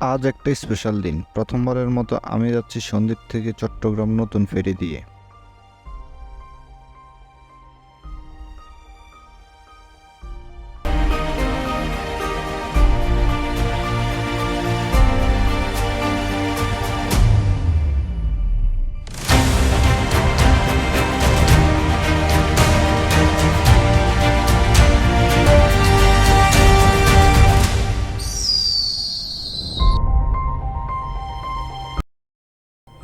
আজ একটা স্পেশাল দিন। প্রথমবারের মতো আমি যাচ্ছি সন্দীপ থেকে চট্টগ্রাম নতুন ফেরি দিয়ে।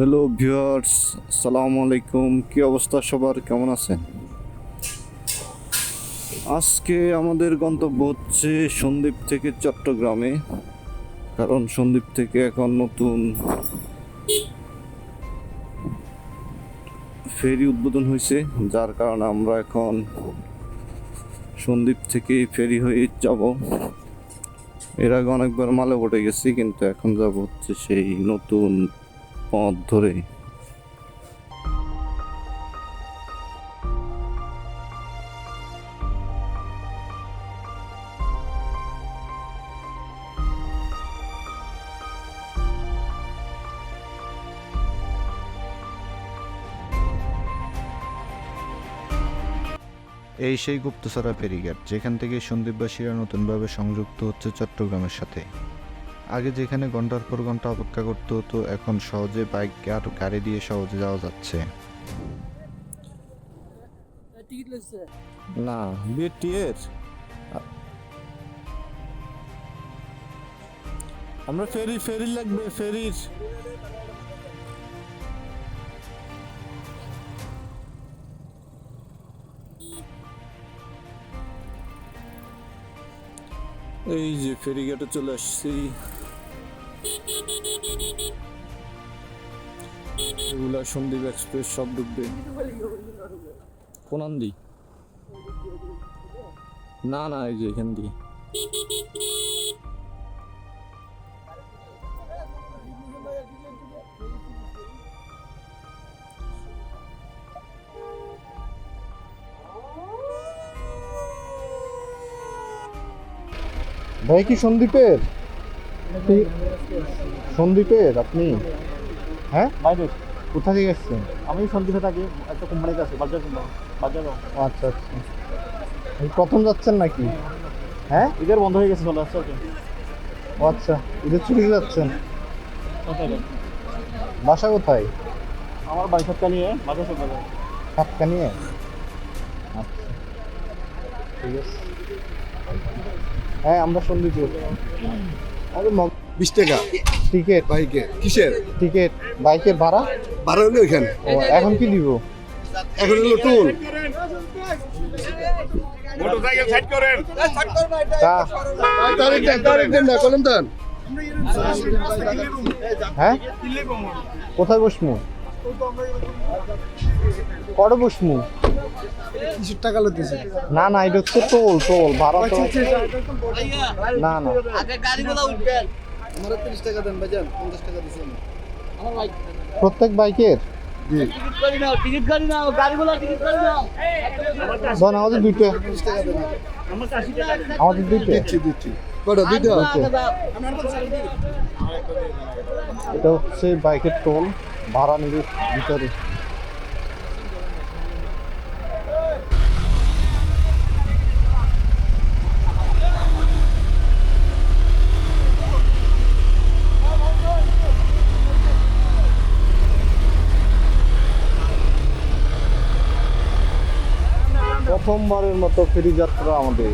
হ্যালো ভিউয়ার্স আসসালামু আলাইকুম কি অবস্থা সবার? কেমন আছেন? আজকে আমাদের গন্তব্য হচ্ছে সন্দ্বীপ থেকে চট্টগ্রামে, কারণ সন্দ্বীপ থেকে এখন নতুন ফেরি উদ্বোধন হয়েছে, যার কারণে আমরা এখন সন্দ্বীপ থেকে ফেরি হয়ে যাব। এর আগে অনেকবার মালে উঠে গেছি, কিন্তু এখন যাব হচ্ছে সেই নতুন পথ ধরে। এই সেই গুপ্তসরা ফেরিঘাট যেখান থেকে সন্দীপবাসীরা নতুনভাবে সংযুক্ত হচ্ছে চট্টগ্রামের সাথে। আগে যেখানে ঘণ্টার পর ঘণ্টা অপেক্ষা করতে হতো এখন সহজে বাইক আর গাড়ি দিয়ে সহজে যাওয়া যাচ্ছে। না বিটিএর আমরা ফেরি ফেরি লাগবে ফেরির। এই যে ফেরিঘাটে চলে আসছি। এগুলা সন্দীপ এক্সপ্রেস সব ঢুকবে। কোন আন্দি না না এই যে এখান দিয়ে। ভাই কি সন্দীপের? সন্দীপের আপনি? হ্যাঁ? বাইরে। কোথা থেকে এসছেন? আমি সন্দীপে থাকি একটা কোম্পানিতে আছি বাজার বাজার আচ্ছা আচ্ছা। প্রথম যাচ্ছেন নাকি? হ্যাঁ? ঈদের বন্ধ হয়ে গেছে চলে আসছে ওকে। ও আচ্ছা। ঈদের ছুটি যাচ্ছেন? বাসা কোথায়? আমার বাড়ি সাতটা নিয়ে বাজার সব বাজার সাতকা নিয়ে আচ্ছা। ঠিক আছে। হ্যাঁ আমরা সন্দীপুর আরে বিশ টাকা। টিকিট বাইকে। কিসের? টিকিট বাইকের ভাড়া? ভাড়া হলো এখানে। ও এখন কি দিব এখন হলো টোল। তা তারিখ দেন তারিখ দেন না কলম দেন। হ্যাঁ? কোথায় বসমু কত বসমু কিসের টাকা না না এটা হচ্ছে টোল টোল ভাড়া তো না না। আমার তিরিশ টাকা দেন ভাইজান পঞ্চাশ টাকা প্রত্যেক বাইকের? টিকিট করি নাও টিকিট করি নাও গাড়িগুলো টিকিট করি নাও। ধন আমাদের দুইটা। তিরিশ টাকা দেন। আমার আমাদের দুইটা। দিচ্ছি দিচ্ছি। কটা দুইটা এটা হচ্ছে বাইকের টোল ভাড়া নিবে ভিতরে। প্রথমবারের মতো ফেরি যাত্রা আমাদের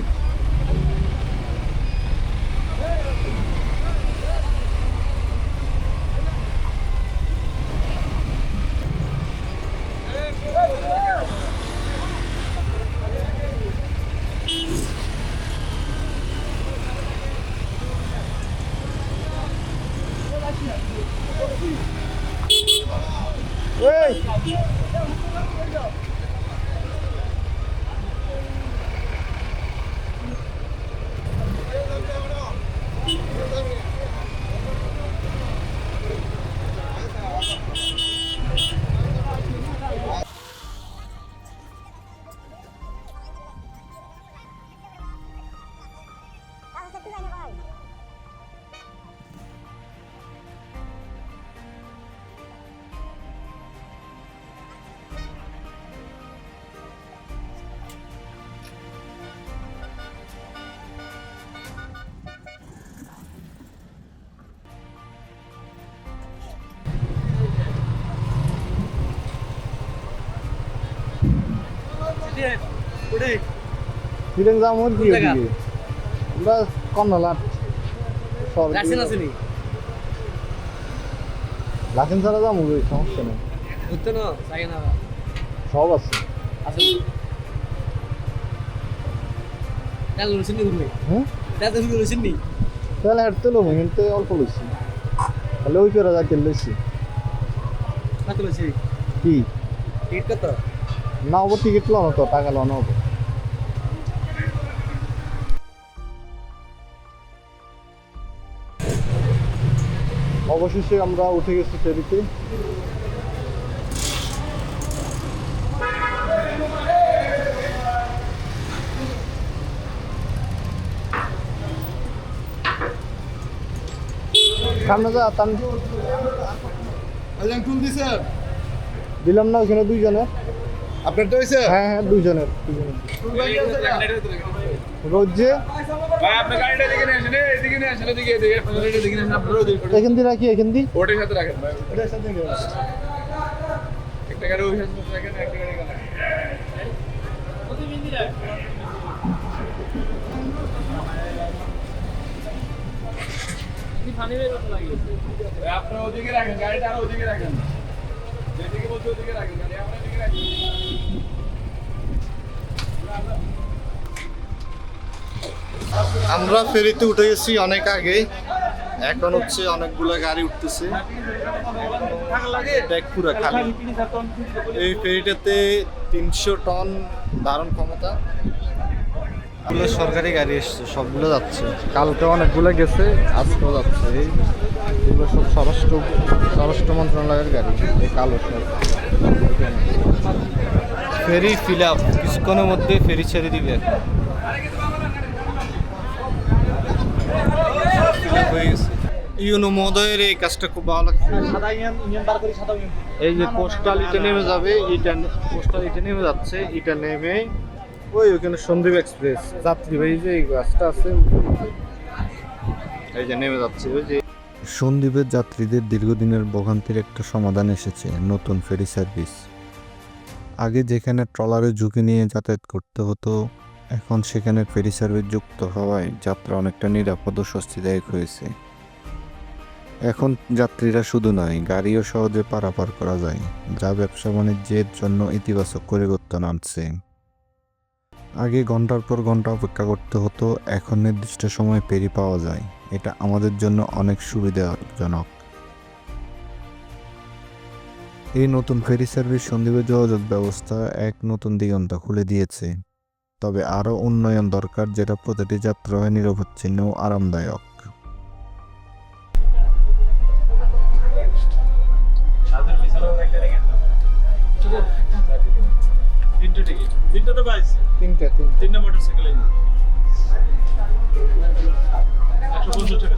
ফিলিং ওর কি আমরা কর্ণলাট লাইসেন্স আছে নি লাইসেন্স ছাড়া ওই সমস্যা নেই। বুঝতে না থাকে না। সব আছে। আছে তেল লুছেন নি হুম তেল তো নি তাহলে হেঁটতে লোক কিন্তু অল্প লইছি। তাহলে ওই করে যাকে লইছি। কত লুছে কি? টিকিট কত? না ওপর টিকিট লো তো টাকা লো না ওপর অবশেষে আমরা উঠে গেছি ফেরিতে সামনে যা দিলাম না ওখানে দুইজনের। আপনার তো হয়েছে? হ্যাঁ হ্যাঁ দুইজনের। দুইজনের রোজ আপনার আপনার আপনারা ওদিকে এখান দিয়ে রাখি এখান দিয়ে। ওটার সাথে রাখেন ভাই। একটা গাড়ি ওই সাথে রাখেন একটা গাড়ি রাখেন। আপনারা ওদিকে রাখেন গাড়িটা আরও ওদিকে রাখেন। যেদিকে বলছে ওদিকে রাখেন গাড়ি আমরা এদিকে রাখি। আমরা ফেরিতে উঠে গেছি অনেক আগে। এখন হচ্ছে অনেকগুলো গাড়ি উঠতেছে। খালি। এই ফেরিটাতে তিনশো টন ধারণ ক্ষমতা। সরকারি গাড়ি এসছে, সবগুলো যাচ্ছে। কালকে অনেকগুলো গেছে, আজকেও যাচ্ছে। এইগুলো সব স্বরাষ্ট্র স্বরাষ্ট্র মন্ত্রণালয়ের গাড়ি কালো সব ফেরি ফিল আপ কিছুক্ষণের মধ্যে ফেরি ছেড়ে দিবে। ইউনো মহোদয়ের এই কাজটা খুব ভালো লাগছে। এই যে পোস্টাল ইটা নেমে যাবে ইটা পোস্টাল ইটা নেমে যাচ্ছে ইটা নেমে ওই ওখানে সন্দীপ এক্সপ্রেস যাত্রীবাহী যে এই বাসটা আছে এই যে নেমে যাচ্ছে ওই যে। সন্দ্বীপের যাত্রীদের দীর্ঘদিনের ভোগান্তির একটা সমাধান এসেছে নতুন ফেরি সার্ভিস। আগে যেখানে ট্রলারে ঝুঁকি নিয়ে যাতায়াত করতে হতো, এখন সেখানে ফেরি সার্ভিস যুক্ত হওয়ায় যাত্রা অনেকটা নিরাপদ ও স্বস্তিদায়ক হয়েছে। এখন যাত্রীরা শুধু নয়, গাড়িও সহজে পারাপার করা যায়, যা ব্যবসা বাণিজ্যের জন্য ইতিবাচক পরিবর্তন আনছে। আগে ঘণ্টার পর ঘণ্টা অপেক্ষা করতে হতো, এখন নির্দিষ্ট সময় পেরি পাওয়া যায়, এটা আমাদের জন্য অনেক সুবিধাজনক। এই নতুন ফেরি সার্ভিস সন্দ্বীপের যোগাযোগ ব্যবস্থা এক নতুন দিগন্ত খুলে দিয়েছে। তবে আরও উন্নয়ন দরকার যেটা প্রতিটি যাত্রা হয় নিরবচ্ছিন্ন আরামদায়ক। মোটরসাইকেল একশো পঞ্চাশ টাকা।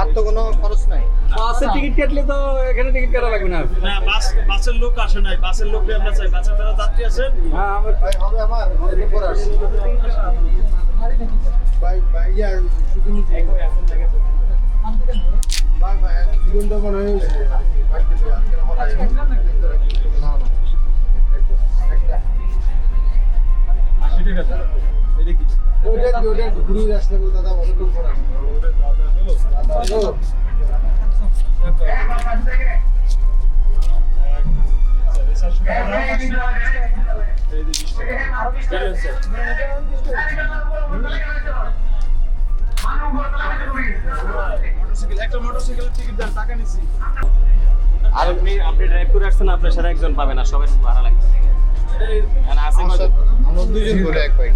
আর তো কোনো খরচ নাই। বাসের টিকিট কাটলে তো এখানে টিকিট কাটা লাগবে না। না বাস বাসের লোক আসে নাই। বাসের লোককে আমরা চাই। বাসের যারা যাত্রী আছেন? হ্যাঁ আমরা ভাই হবে আমার? পরে আসছি ভাই ভাই ইয়া শুধু ভাই ভাই জীবনটা মনে হয় না না আশি টাকা এটা কি? ওটা ওটা ঘুরি রাস্তা দাদা তো পরে ওরে আপনার সাথে একজন পাবেন না সবাই ভাড়া লাগে এখানে আছে আমার সাথে আমরা দুজন করে এক বাইক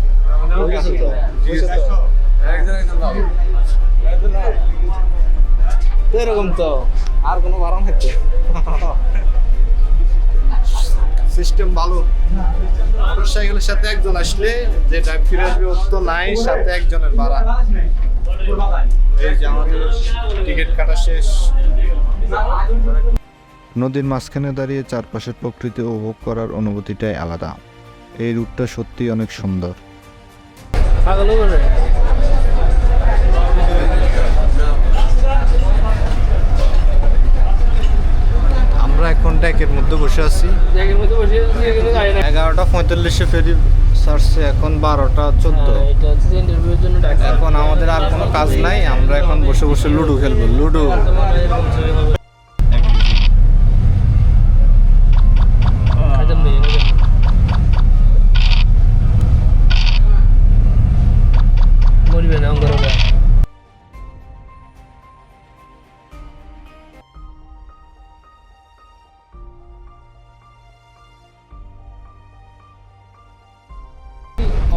তো এরকম তো আর কোনো ভাড়া নাই তো। সিস্টেম ভালো। মোটরসাইকেলের সাথে একজন আসলে যে ড্রাইভ ফিরে আসবে ওর তো নাই সাথে একজনের ভাড়া। এই যে আমাদের টিকিট কাটা শেষ। নদীর মাঝখানে দাঁড়িয়ে চারপাশের প্রকৃতি উপভোগ করার অনুভূতিটাই আলাদা। এই রুটটা সত্যিই অনেক সুন্দর। আমরা এখন ডেকের মধ্যে বসে আছি। এগারোটা পঁয়তাল্লিশে ফেরি ছাড়ছে এখন বারোটা চোদ্দ। ডাকছে এখন আমাদের আর কোনো কাজ নাই আমরা এখন বসে বসে লুডো খেলব লুডো।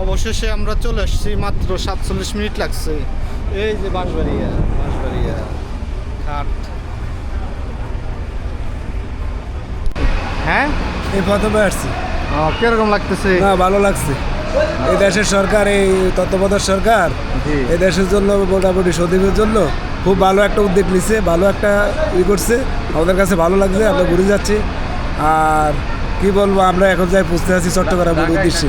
অবশেষে আমরা চলে আসছি মাত্র সাতচল্লিশ মিনিট লাগছে। এই যে বাঁশবাড়িয়া বাঁশবাড়িয়া ঘাট। হ্যাঁ? এই প্রথমে আসছি। কীরকম লাগতেছে? না ভালো লাগছে। এই দেশের সরকার এই তত্ত্বাবধায়ক সরকার। এই দেশের জন্য মোটামুটি সদীপের জন্য খুব ভালো একটা উদ্যোগ নিছে ভালো একটা ই করছে। আমাদের কাছে ভালো লাগছে আমরা ঘুরে যাচ্ছি। আর কি বলব আমরা এখন যাই পুষতে আছি চট্টগ্রামের উদ্দেশ্যে।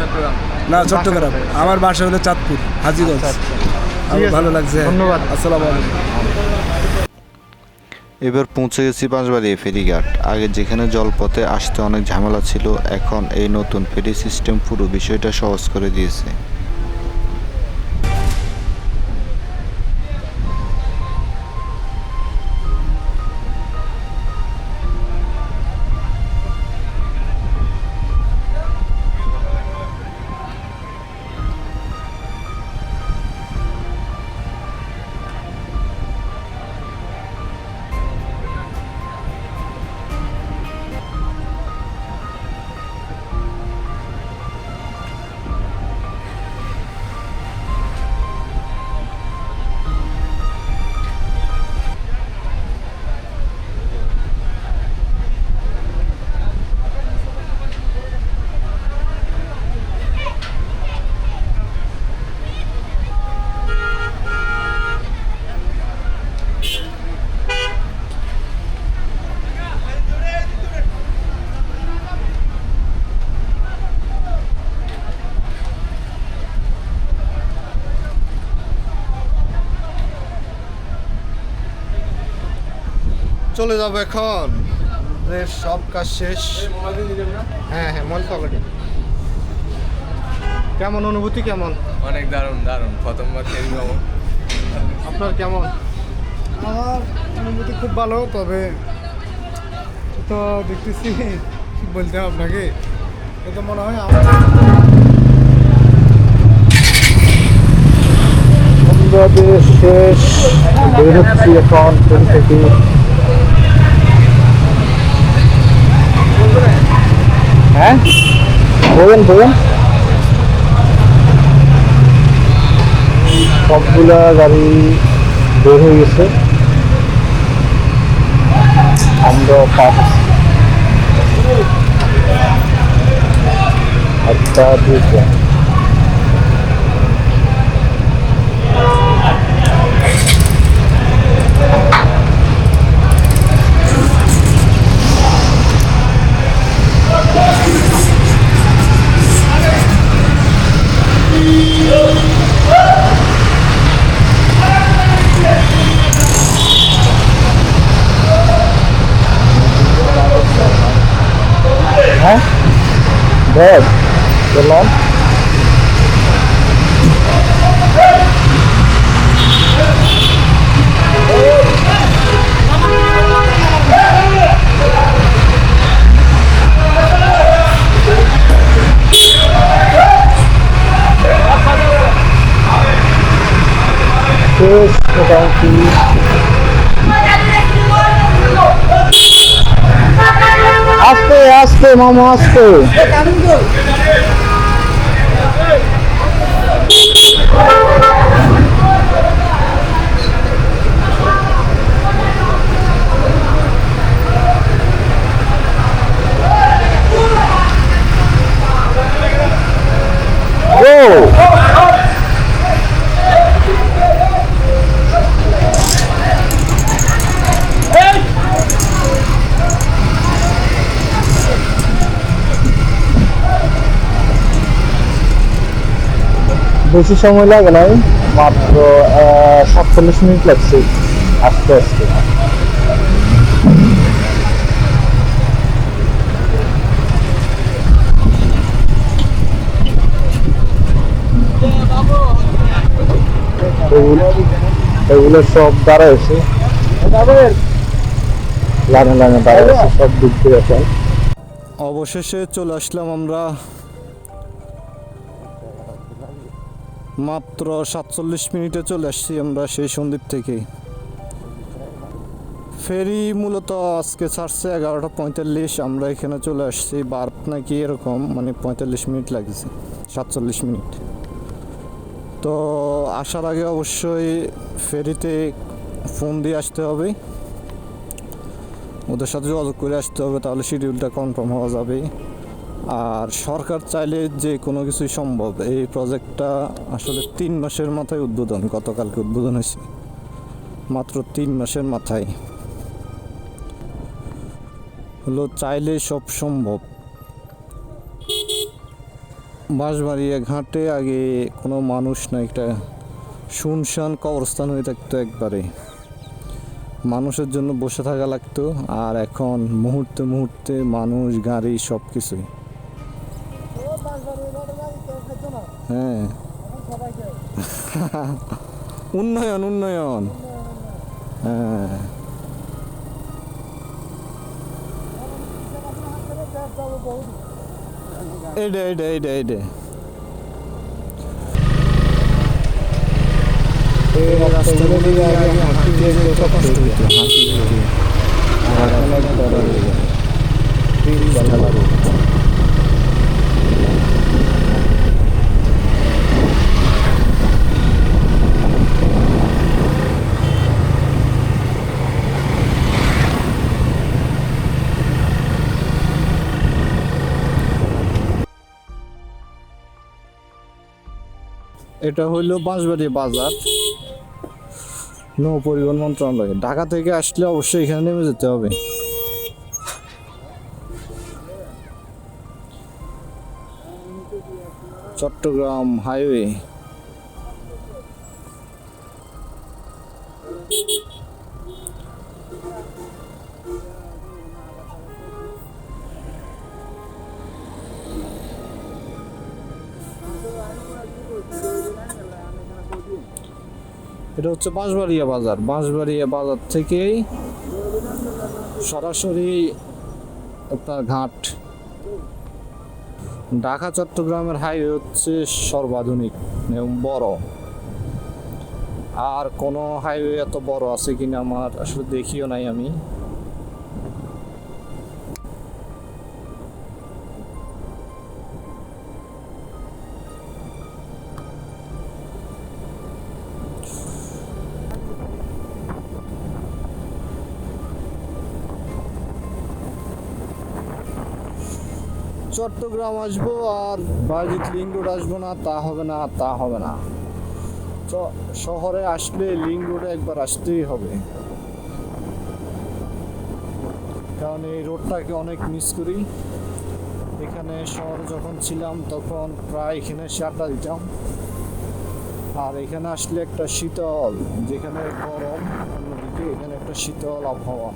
না চট্টগ্রাম। আমার বাসা হলো চাঁদপুর হাজিগঞ্জ। আমার ভালো লাগছে। ধন্যবাদ। আসসালামু আলাইকুম। এবার পৌঁছে গেছি পাঁচবাড়ি ফেরিঘাট। আগে যেখানে জলপথে আসতে অনেক ঝামেলা ছিল এখন এই নতুন ফেরি সিস্টেম পুরো বিষয়টা সহজ করে দিয়েছে। চলে যাব এখন। সব কাজ শেষ। হ্যাঁ হ্যাঁ মল পকেটে কেমন অনুভূতি কেমন? অনেক দারুণ দারুণ। প্রথমবার ভ্রমণ আপনার কেমন? আমার অনুভূতি খুব ভালো তবে তো দেখতেছি কি বলতে হবে আপনাকে? এটা মনে হয় আমাদের শেষ বের হচ্ছি এখন থেকে। হ্যাঁ বলেন বলেন সবগুলা গাড়ি বের হয়ে গেছে। আমরা পাঁচ একটা দুইটা বল বললাম শেষ মোটামুটি আস্তে আস্তে মামা আস্তে Go! বেশি সময় লাগে নাই, মাত্র সাতচল্লিশ মিনিট লাগছে আস্তে আস্তে। এগুলো সব দাঁড়াইছে। লাইনে লাইনে দাঁড়াইছে, সব দিক দিয়ে অবশেষে চলে আসলাম আমরা মাত্র সাতচল্লিশ মিনিটে চলে আসছি আমরা সেই সন্দ্বীপ থেকে। ফেরি মূলত আজকে ছাড়ছে এগারোটা পঁয়তাল্লিশ, আমরা এখানে চলে আসছি। বার্প নাকি এরকম মানে পঁয়তাল্লিশ মিনিট লাগছে, সাতচল্লিশ মিনিট। তো আসার আগে অবশ্যই ফেরিতে ফোন দিয়ে আসতে হবে। ওদের সাথে যোগাযোগ করে আসতে হবে, তাহলে শিডিউলটা কনফার্ম হওয়া যাবে আর সরকার চাইলে যে কোনো কিছুই সম্ভব। এই প্রজেক্টটা আসলে তিন মাসের মাথায় উদ্বোধন, গতকালকে উদ্বোধন হয়েছে। মাত্র তিন মাসের মাথায়। হলো চাইলে সব সম্ভব। বাঁশবাড়িয়া ঘাটে আগে কোনো মানুষ না, একটা শুনশান কবরস্থান হয়ে থাকতো একবারে। মানুষের জন্য বসে থাকা লাগতো, আর এখন মুহূর্তে মুহূর্তে মানুষ, গাড়ি সব কিছুই হ্যাঁ উন্নয়ন উন্নয়ন হ্যাঁ এইটা এইটা এইটা এইটা এই রাস্তাগুলো দিয়ে আগে হাঁটতে যেতে কত কষ্ট হতো হাঁটতে যেতে আর এখন একবার হয়ে গেল। ভালো লাগে। এটা হইল বাঁশবাড়ি বাজার। নৌ পরিবহন মন্ত্রণালয়। ঢাকা থেকে আসলে অবশ্যই এখানে নেমে যেতে হবে। চট্টগ্রাম হাইওয়ে। এটা হচ্ছে বাঁশবাড়িয়া বাজার। বাঁশবাড়িয়া বাজার থেকেই সরাসরি আপনার ঘাট। ঢাকা, চট্টগ্রামের হাইওয়ে হচ্ছে সর্বাধুনিক এবং বড়। আর কোনো হাইওয়ে এত বড় আছে কিনা আমার আসলে দেখিও নাই আমি। চট্টগ্রাম আসব আর বাজিত লিঙ্ক রোড আসব না, তা হবে না, তা হবে না। শহরে আসলে লিং রোডে একবার আসতেই হবে। কারণ এই রোডটাকে অনেক মিস করি। এখানে শহরে যখন ছিলাম, তখন প্রায় এখানে আড্ডা দিতাম। আর এখানে আসলে একটা শীতল, যেখানে গরম, অন্যদিকে এখানে একটা শীতল আবহাওয়া।